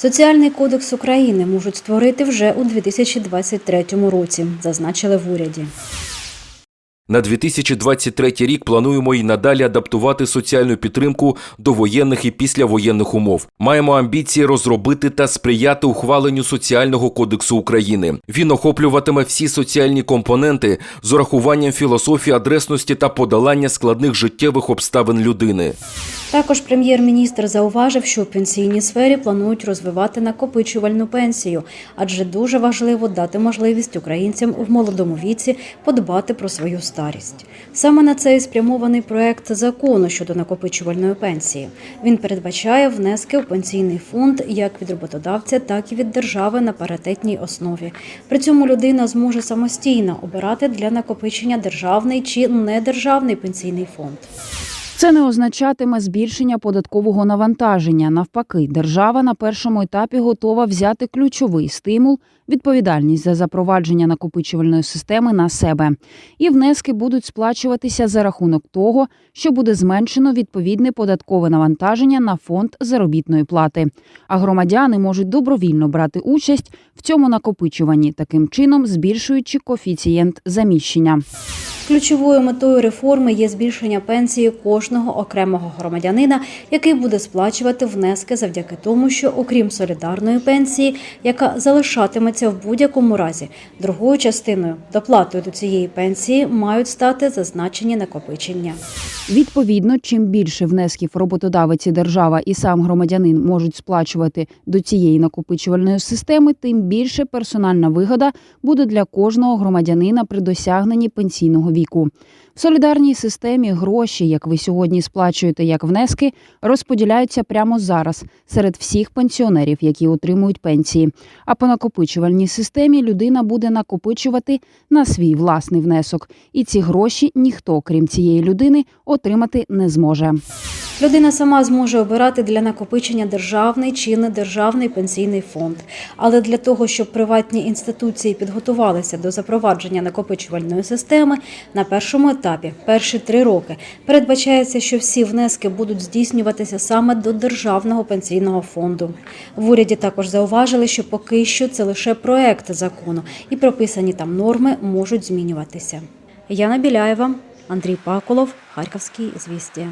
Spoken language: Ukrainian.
Соціальний кодекс України можуть створити вже у 2023 році, зазначили в уряді. На 2023 рік плануємо і надалі адаптувати соціальну підтримку до воєнних і післявоєнних умов. Маємо амбіції розробити та сприяти ухваленню соціального кодексу України. Він охоплюватиме всі соціальні компоненти з урахуванням філософії адресності та подолання складних життєвих обставин людини. Також прем'єр-міністр зауважив, що у пенсійній сфері планують розвивати накопичувальну пенсію, адже дуже важливо дати можливість українцям в молодому віці подбати про свою старість. Саме на це і спрямований проект закону щодо накопичувальної пенсії. Він передбачає внески в пенсійний фонд як від роботодавця, так і від держави на паритетній основі. При цьому людина зможе самостійно обирати для накопичення державний чи недержавний пенсійний фонд. Це не означатиме збільшення податкового навантаження. Навпаки, держава на першому етапі готова взяти ключовий стимул, відповідальність за запровадження накопичувальної системи на себе. І внески будуть сплачуватися за рахунок того, що буде зменшено відповідне податкове навантаження на фонд заробітної плати. А громадяни можуть добровільно брати участь в цьому накопичуванні, таким чином збільшуючи коефіцієнт заміщення. Ключовою метою реформи є збільшення пенсії кожного окремого громадянина, який буде сплачувати внески завдяки тому, що окрім солідарної пенсії, яка залишатиметься в будь-якому разі, другою частиною доплатою до цієї пенсії мають стати зазначені накопичення. Відповідно, чим більше внесків роботодавець і держава і сам громадянин можуть сплачувати до цієї накопичувальної системи, тим більше персональна вигода буде для кожного громадянина при досягненні пенсійного віку. В солідарній системі гроші, як ви сьогодні сплачуєте як внески, розподіляються прямо зараз серед всіх пенсіонерів, які отримують пенсії. А по накопичувальній системі людина буде накопичувати на свій власний внесок, і ці гроші ніхто, крім цієї людини, отримати не зможе. Людина сама зможе обирати для накопичення державний чи недержавний пенсійний фонд. Але для того, щоб приватні інституції підготувалися до запровадження накопичувальної системи, на першому етапі, перші три роки, передбачається, що всі внески будуть здійснюватися саме до державного пенсійного фонду. В уряді також зауважили, що поки що це лише проект закону, і прописані там норми можуть змінюватися. Яна Біляєва, Андрій Паколов, Харківський звістя.